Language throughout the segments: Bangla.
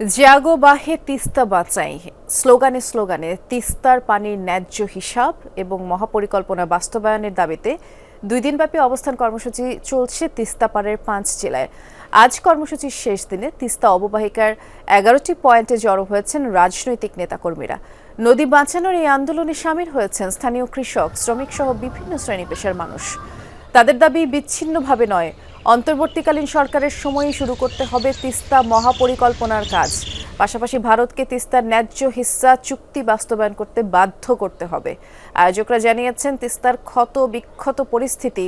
জাগো বাহে তিস্তা বাঁচাই। স্লোগানে স্লোগানে তিস্তার পানির ন্যায্য হিসাব এবং মহাপরিকল্পনা বাস্তবায়নের দাবিতে দুই দিনব্যাপী অবস্থান কর্মসূচি চলছে তিস্তা পাড়ের পাঁচ জেলায়। আজ কর্মসূচির শেষ দিনে তিস্তা অববাহিকার এগারোটি পয়েন্টে জড়ো হয়েছেন রাজনৈতিক নেতাকর্মীরা। নদী বাঁচানোর এই আন্দোলনে সামিল হয়েছেন স্থানীয় কৃষক শ্রমিক সহ বিভিন্ন শ্রেণি পেশার মানুষ। তাদের দাবি বিচ্ছিন্নভাবে নয় অন্তর্বর্তীকালীন সরকারের সময়ই শুরু করতে হবে তিস্তা মহাপরিকল্পনার কাজ। পাশাপাশি ভারতকে তিস্তার ন্যায্য হিস্সা চুক্তি বাস্তবায়ন করতে বাধ্য করতে হবে। আয়োজকরা জানিয়েছেন, তিস্তার ক্ষত বিক্ষত পরিস্থিতি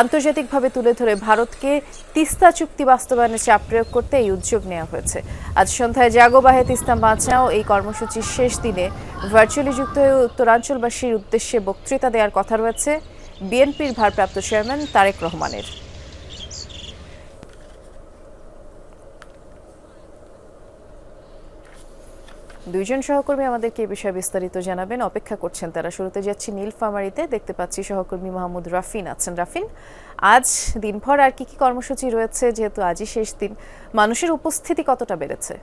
আন্তর্জাতিকভাবে তুলে ধরে ভারতকে তিস্তা চুক্তি বাস্তবায়নে চাপ প্রয়োগ করতে এই উদ্যোগ নেওয়া হয়েছে। আজ সন্ধ্যায় জাগোবাহে তিস্তা বাঁচাও এই কর্মসূচির শেষ দিনে ভার্চুয়ালি যুক্ত হয়ে উত্তরাঞ্চলবাসীর উদ্দেশ্যে বক্তৃতা দেওয়ার কথা রয়েছে বিএনপির ভারপ্রাপ্ত চেয়ারম্যান তারেক রহমানের। দুইজন সহকর্মী আমাদেরকে এ বিষয়ে বিস্তারিত জানাবেন। অপেক্ষা করছেন তারা। শুরুতে যাচ্ছি নীলফামারিতে। দেখতে পাচ্ছি সহকর্মী মাহমুদ রাফিন আছেন। রাফিন, আজ দিনভর আর কি কি কর্মসূচি রয়েছে? যেহেতু আজই শেষ দিন, মানুষের উপস্থিতি কতটা বেড়েছে?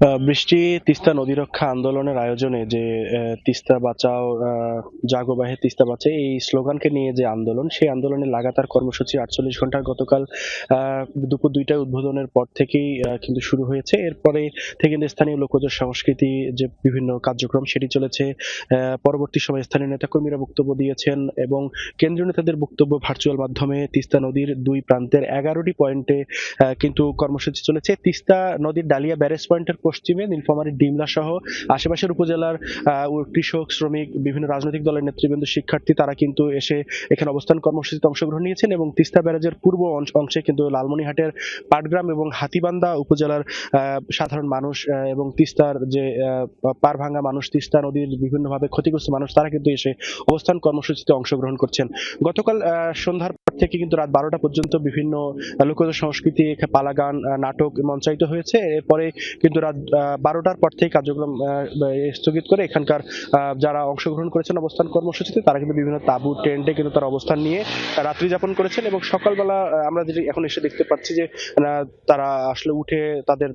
বৃষ্টি তিস্তা নদী রক্ষা আন্দোলনের আয়োজনে যে তিস্তা বাঁচাও আহ, জাগো বাহে তিস্তা বাঁচাও এই স্লোগানকে নিয়ে যে আন্দোলন সেই আন্দোলনের লাগাতার কর্মসূচি আটচল্লিশ ঘণ্টার গতকাল দুপুর দুইটায় উদ্বোধনের পর থেকেই কিন্তু শুরু হয়েছে। এরপরে থেকে কিন্তু স্থানীয় লোকজ সংস্কৃতি যে বিভিন্ন কার্যক্রম সেটি চলেছে। পরবর্তী সময়ে স্থানীয় নেতাকর্মীরা বক্তব্য দিয়েছেন এবং কেন্দ্রীয় নেতাদের বক্তব্য ভার্চুয়াল মাধ্যমে তিস্তা নদীর দুই প্রান্তের এগারোটি পয়েন্টে কিন্তু কর্মসূচি চলেছে। তিস্তা নদীর ডালিয়া ব্যারেজ পয়েন্টের পশ্চিমে নীলফামারীর ডিমলা সহ আশেপাশের উপজেলার কৃষক, শ্রমিক, বিভিন্ন রাজনৈতিক দলের নেতৃবৃন্দ, শিক্ষার্থী, তারা কিন্তু এসে এখানে অবস্থান কর্মসূচিতে অংশগ্রহণ নিয়েছেন এবং তিস্তা ব্যারেজের পূর্ব অংশ- কিন্তু লালমনিহাটের পাটগ্রাম এবং হাতিবান্ধা উপজেলার সাধারণ মানুষ এবং তিস্তার যে পার ভাঙা মানুষ, তিস্তা নদীর বিভিন্নভাবে ক্ষতিগ্রস্ত মানুষ, তারা কিন্তু এসে অবস্থান কর্মসূচিতে অংশগ্রহণ করছেন। গতকাল সন্ধ্যার থেকে কিন্তু রাত বারোটা পর্যন্ত বিভিন্ন লোকজ সংস্কৃতি পালা গান নাটক মঞ্চায়িত হয়েছে। এরপরে কিন্তু রাত বারোটার পর থেকে কার্যক্রম স্থগিত করে এখানকার যারা অংশগ্রহণ করেছেন অবস্থান কর্মসূচিতে, তারা কিন্তু বিভিন্ন তাঁবু, টেন্টে কিন্তু তারা অবস্থান নিয়ে রাত্রি যাপন করেছেন এবং সকালবেলা আমরা যেটি এখন এসে দেখতে পাচ্ছি যে তারা আসলে উঠে তাদের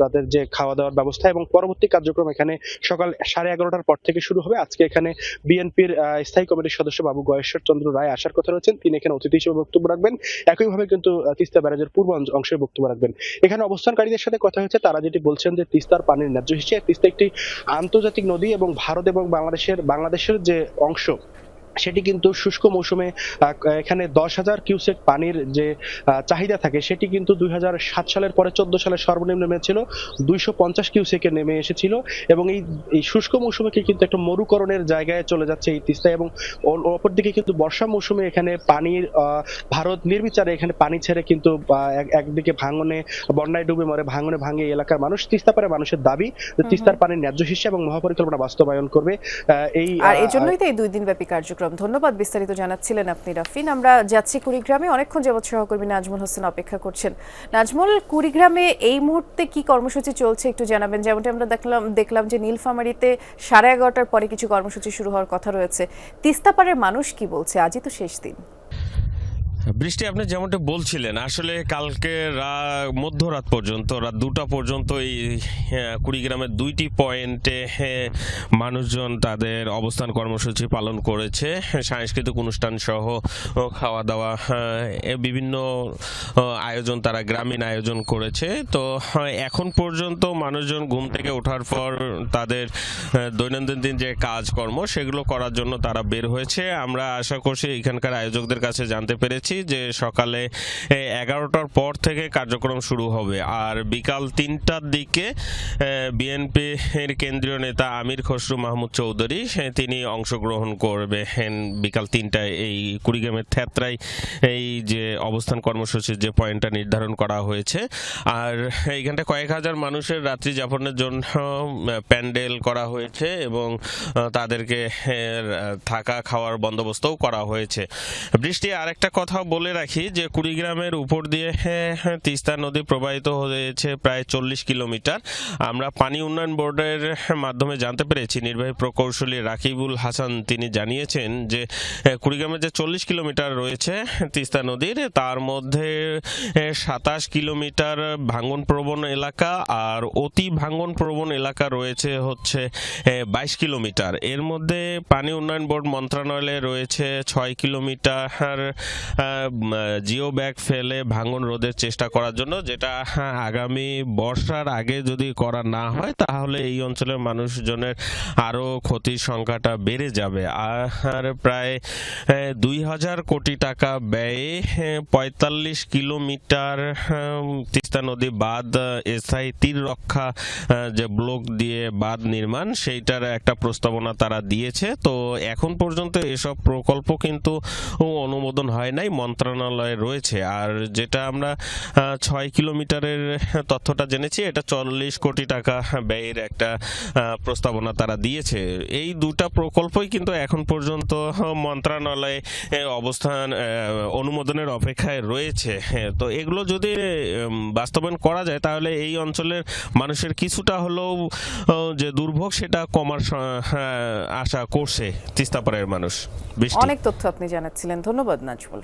তাদের যে খাওয়া দাওয়ার ব্যবস্থা এবং পরবর্তী কার্যক্রম এখানে সকাল সাড়ে এগারোটার পর থেকে শুরু হবে। আজকে এখানে বিএনপির স্থায়ী কমিটির সদস্য বাবু গয়েশ্বর চন্দ্র রায় আসার কথা রয়েছেন। তিনি এখানে অতিথি হিসেবে বক্তব্য রাখবেন। একইভাবে কিন্তু তিস্তা ব্যারাজের পূর্ব অংশে বক্তব্য রাখবেন। এখানে অবস্থানকারীদের সাথে কথা হয়েছে তারা যেটি বলছেন যে তিস্তার পানির ন্যায্য হিসেবে তিস্তা একটি আন্তর্জাতিক নদী এবং ভারত এবং বাংলাদেশের বাংলাদেশের যে অংশ সেটি কিন্তু শুষ্ক মৌসুমে এখানে দশ হাজার কিউসেক পানির যে চাহিদা থাকে সেটি কিন্তু দুই হাজার সাত সালের পরে চোদ্দ সালে সর্বনিম্ন নেমেছিল দুইশো পঞ্চাশ কিউসেকে নেমে এসেছিল এবং এই এই শুষ্ক মৌসুমে কি কিন্তু একটা মরুকরণের জায়গায় চলে যাচ্ছে এই তিস্তা এবং অপরদিকে কিন্তু বর্ষা মৌসুমে এখানে পানির আহ, ভারত নির্বিচারে এখানে পানি ছেড়ে কিন্তু একদিকে ভাঙনে বন্যায় ডুবে মরে ভাঙনে ভাঙে এই এলাকার মানুষ। তিস্তা পারে মানুষের দাবি তিস্তার পানির ন্যায্য হিসেবে এবং মহাপরিকল্পনা বাস্তবায়ন করবে আহ, এই আর আহ, এই জন্যই তো এই দুই দিন ব্যাপী কার্যক্রম ধন্যবাদ বিস্তারিত জানাচ্ছিলেন আপনি, রাফিন। আমরা যাচ্ছি কুড়িগ্রামে। অনেকক্ষণ যাবৎ সহকর্মী নাজমুল হোসেন অপেক্ষা করছেন। নাজমুল, কুড়িগ্রামে এই মুহূর্তে কি কর্মসূচি চলছে একটু জানাবেন? যেমনটি আমরা দেখলাম দেখলাম যে নীলফামারিতে সাড়ে এগারোটার পরে কিছু কর্মসূচি শুরু হওয়ার কথা রয়েছে। তিস্তাপাড়ের মানুষ কি বলছে? আজই তো শেষ দিন। বৃষ্টি আপনি যেমনটা বলছিলেন আসলে কালকে মধ্যরাত পর্যন্ত রাত দুটা পর্যন্ত এই কুড়িগ্রামের দুইটি পয়েন্টে মানুষজন তাদের অবস্থান কর্মসূচি পালন করেছে। সাংস্কৃতিক অনুষ্ঠান সহ খাওয়া দাওয়া হ্যাঁ, বিভিন্ন আয়োজন তারা গ্রামীণ আয়োজন করেছে। তো হ্যাঁ, এখন পর্যন্ত মানুষজন ঘুম থেকে ওঠার পর তাদের দৈনন্দিন দিন যে কাজকর্ম সেগুলো করার জন্য তারা বের হয়েছে। আমরা আশা করছি এখানকার আয়োজকদের কাছে জানতে পেরেছি। যে সকালে এগারোটার পর থেকে কার্যক্রম শুরু হবে। আর বিকাল তিনটার দিকে বিএনপি এর কেন্দ্রীয় নেতা আমির খসরু মাহমুদ চৌধুরী তিনি অংশগ্রহণ করবেন বিকাল তিনটায় এই কুড়িগ্রামের থ্যাত্রায় এই যে অবস্থান কর্মসূচির যে পয়েন্টটা নির্ধারণ করা হয়েছে। আর এইখানটা কয়েক হাজার মানুষের রাত্রি যাপনের জন্য প্যান্ডেল করা হয়েছে এবং তাদেরকে থাকা খাওয়ার বন্দোবস্তও করা হয়েছে। বৃষ্টি আরেকটা কথা বলে রাখি যে কুড়িগ্রামের উপর দিয়ে হ্যাঁ, হ্যাঁ, তিস্তা নদী প্রবাহিত হয়েছে প্রায় চল্লিশ কিলোমিটার। আমরা পানি উন্নয়ন বোর্ডের মাধ্যমে জানতে পেরেছি নির্বাহী প্রকৌশলী রাকিবুল হাসান তিনি জানিয়েছেন যে আহ, কুড়িগ্রামে যে চল্লিশ কিলোমিটার রয়েছে তিস্তা নদীর তার মধ্যে সাতাশ কিলোমিটার ভাঙ্গন প্রবণ এলাকা আর অতি ভাঙ্গন প্রবণ এলাকা রয়েছে হচ্ছে বাইশ কিলোমিটার। এর মধ্যে পানি উন্নয়ন বোর্ড মন্ত্রণালয়ে রয়েছে ছয় কিলোমিটার জিও ব্যাগ ফেলে ভাঙন রোধের চেষ্টা করার জন্য যেটা হ্যাঁ, আগামী বর্ষার আগে যদি করা না হয় তাহলে এই অঞ্চলের মানুষজনের আরও ক্ষতির সংখ্যাটা বেড়ে যাবে। আর প্রায় দুই হাজার কোটি টাকা ব্যয়ে পঁয়তাল্লিশ কিলোমিটার তিস্তা নদী বাঁধ স্থায়ী তীর রক্ষা যে ব্লক দিয়ে বাঁধ নির্মাণ সেইটার একটা প্রস্তাবনা তারা দিয়েছে। তো এখন পর্যন্ত এসব প্রকল্প কিন্তু অনুমোদন হয় নাই। মন্ত্রণালয়ে রয়েছে। আর যেটা আমরা ছয় কিলোমিটারের তথ্যটা জেনেছি, এটা চল্লিশ কোটি টাকা ব্যয়ের একটা প্রস্তাবনা তারা দিয়েছে। এই দুটা প্রকল্পই কিন্তু এখন পর্যন্ত মন্ত্রণালয়ে অবস্থান অনুমোদনের অপেক্ষায় রয়েছে। তো এগুলো যদি বাস্তবায়ন করা যায়, তাহলে এই অঞ্চলের মানুষের কিছুটা হলেও যে দুর্ভোগ, সেটা কমার আশা করছে তিস্তাপাড়ের মানুষ। অনেক তথ্য আপনি জানাচ্ছিলেন। ধন্যবাদ, নাজমুল।